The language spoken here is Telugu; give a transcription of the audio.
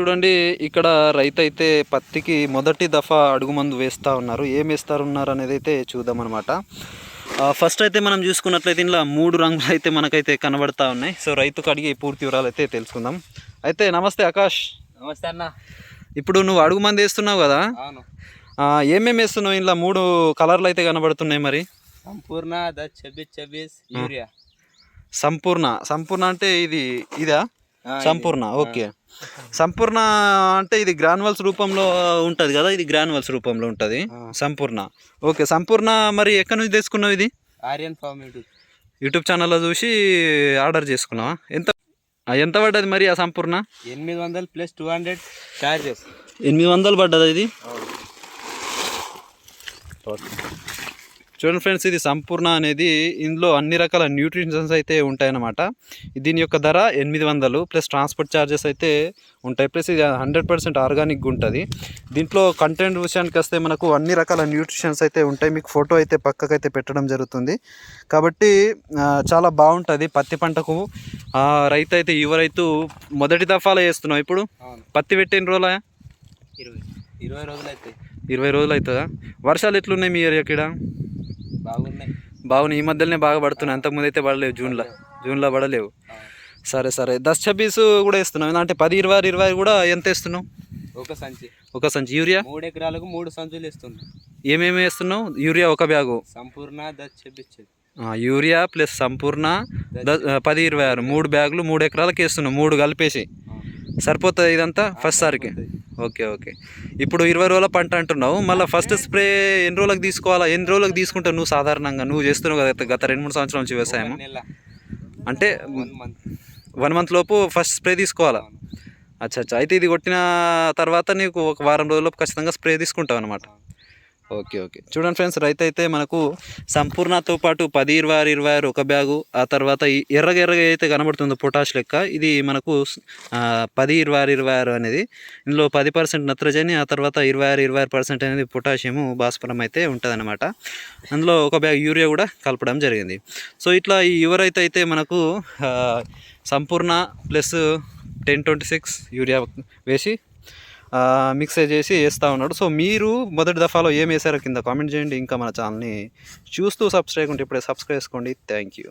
చూడండి ఇక్కడ రైతు అయితే పత్తికి మొదటి దఫా అడుగు మందు వేస్తూ ఉన్నారు. ఏం వేస్తారు ఉన్నారు అనేది అయితే చూద్దాం అనమాట ఫస్ట్ అయితే మనం చూసుకున్నట్లయితే ఇందులో మూడు రంగులు అయితే మనకైతే కనబడతా ఉన్నాయి. సో రైతుకు అడిగి పూర్తి వివరాలు అయితే తెలుసుకుందాం. అయితే నమస్తే ఆకాష్. నమస్తే అన్న. ఇప్పుడు నువ్వు అడుగు మంది వేస్తున్నావు కదా? ఏమేమి వేస్తున్నావు? ఇందులో మూడు కలర్లు అయితే కనబడుతున్నాయి మరి. సంపూర్ణ యూరియా. సంపూర్ణ. సంపూర్ణ అంటే ఇది ఇది. సంపూర్ణ ఓకే. సంపూర్ణ అంటే ఇది గ్రాన్యువల్స్ రూపంలో ఉంటుంది కదా ఇది గ్రాన్యువల్స్ రూపంలో ఉంటుంది. సంపూర్ణ. ఓకే సంపూర్ణ మరి ఎక్కడి నుంచి తెచ్చుకున్నావు ఇది? Aryan form YouTube. యూట్యూబ్ ఛానల్లో చూసి ఆర్డర్ చేసుకున్నావా? ఎంత ఎంత పడ్డది మరి ఆ సంపూర్ణ? ఎనిమిది వందలు ప్లస్ టూ హండ్రెడ్ చార్జెస్ ఎనిమిది వందలు పడ్డది ఇది? చూడండి ఫ్రెండ్స్ ఇది సంపూర్ణ అనేది ఇందులో అన్ని రకాల న్యూట్రిషన్స్ అయితే ఉంటాయన్నమాట. దీని యొక్క ధర ఎనిమిది వందలు ప్లస్ ట్రాన్స్పోర్ట్ ఛార్జెస్ అయితే ఉంటాయి. ప్లస్ ఇది హండ్రెడ్ పర్సెంట్ ఆర్గానిక్ ఉంటుంది దీంట్లో కంటెంట్ విషయానికి వస్తే మనకు అన్ని రకాల న్యూట్రిషన్స్ అయితే ఉంటాయి. మీకు ఫోటో అయితే పక్కకైతే పెట్టడం జరుగుతుంది. కాబట్టి చాలా బాగుంటుంది పత్తి పంటకు. ఆ, రైతు అయితే యువ రైతు మొదటి దఫాలో వేస్తున్నావు ఇప్పుడు? పత్తి పెట్టిన రోజులా? ఇరవై. ఇరవై రోజులు అయితే ఇరవై రోజులు అవుతుందా వర్షాలు ఎట్లున్నాయి మీ ఏరియా ఇక్కడ? బాగున్నాయి. బాగున్నాయి. ఈ మధ్యలోనే బాగా పడుతున్నాయి. అంతకుముందు అయితే పడలేవు జూన్లో జూన్లో పడలేవు. సరే సరే. దస్ ఛబ్బీస్ కూడా వేస్తున్నావు. అంటే పది ఇరవై ఇరవై కూడా ఎంత వేస్తున్నావు? ఒక సంచి. ఒక సంచి. యూరియా? మూడు ఎకరాలకు మూడు సంచులు ఇస్తుంది ఏమేమి వేస్తున్నావు? యూరియా ఒక bag. Sampoorna urea plus Sampoorna the- పది ఇరవై ఆరు. మూడు బ్యాగులు మూడు ఎకరాలకు వేస్తున్నావు. మూడు కలిపేసి. సరిపోతుంది ఇదంతా? ఫస్ట్ సారికి? Okay okay. ఇప్పుడు ఇరవై రోజుల పంట అంటున్నావు. మళ్ళీ ఫస్ట్ స్ప్రే ఎన్ని రోజులకు తీసుకోవాలా? ఎన్ని రోజులకు తీసుకుంటావు నువ్వు సాధారణంగా? నువ్వు చేస్తున్నావు కదా గత రెండు మూడు సంవత్సరాల నుంచి వ్యవసాయం అంటే వన్ మంత్ వన్ మంత్ లోపు ఫస్ట్ స్ప్రే తీసుకోవాలా? అచ్చా అచ్చా. అయితే ఇది కొట్టిన తర్వాత నీకు ఒక వారం రోజుల్లోపు ఖచ్చితంగా స్ప్రే తీసుకుంటావు అనమాట ఓకే ఓకే. చూడండి ఫ్రెండ్స్ రైతు అయితే మనకు సంపూర్ణతో పాటు పది ఇరవై ఆరు ఇరవై ఆరు ఒక బ్యాగు ఆ తర్వాత ఈ ఎర్రగా ఎర్రగా అయితే కనబడుతుందో పొటాష్ లెక్క. ఇది మనకు పది ఇరవై ఆరు ఇరవై ఆరు అనేది. ఇందులో పది పర్సెంట్ నత్రజని ఆ తర్వాత ఇరవై ఆరు ఇరవై ఆరు పర్సెంట్ అనేది పొటాషియము భాస్వరం అయితే ఉంటుందన్నమాట. అందులో ఒక బ్యాగ్ యూరియా కూడా కలపడం జరిగింది. సో ఇట్లా ఈ యువ రైతు అయితే మనకు Sampurna plus ten twenty six urea వేసి మిక్స్ చేసి వేస్తూ ఉన్నాడు. సో మీరు మొదటి దఫాలో ఏం వేసారో కింద కామెంట్ చేయండి. ఇంకా మన ఛానల్ని చూస్తూ సబ్స్క్రైబ్ ఉంటే ఇప్పుడే సబ్స్క్రైబ్ చేసుకోండి. Thank you.